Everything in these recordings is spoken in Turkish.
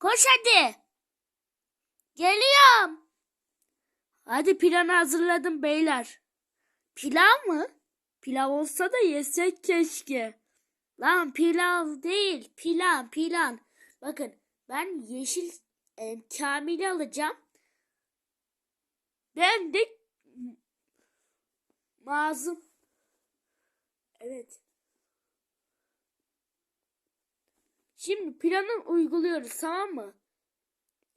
Koş hadi. Geliyorum. Hadi planı hazırladım beyler. Pilav mı? Pilav olsa da yesek keşke. Lan pilav değil. Plan plan. Bakın ben yeşil e, Kamil'i alacağım. Ben de mazım. Şimdi planı uyguluyoruz tamam mı?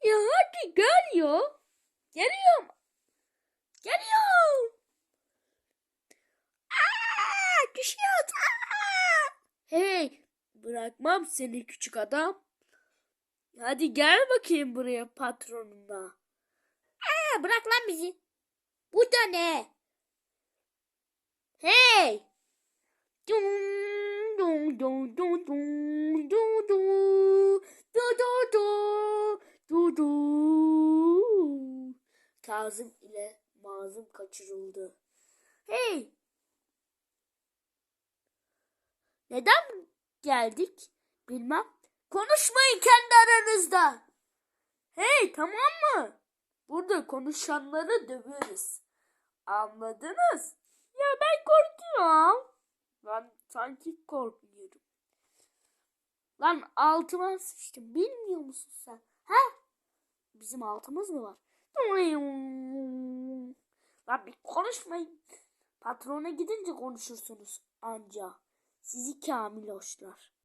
Ya hadi gel ya. Geliyorum. Geliyorum. Aa, düşüyoruz. Aa! Hey, bırakmam seni küçük adam. Hadi gel bakayım buraya patronuna. Aa, bırak lan bizi. Bu da ne? Hey! Dum, dum, dum, dum, dum, du, du. Kazım ile Mazım kaçırıldı. Hey! Neden geldik? Bilmem. Konuşmayın kendi aranızda. Hey tamam mı? Burada konuşanları döveriz. Anladınız? Ya ben korkuyorum. Ben sanki korkmuyorum. Lan altıma sıçtım. Bilmiyor musun sen? Ha? Bizim altımız mı var? Lan bir konuşmayın. Patrona gidince konuşursunuz anca. Sizi kamil hoşlar.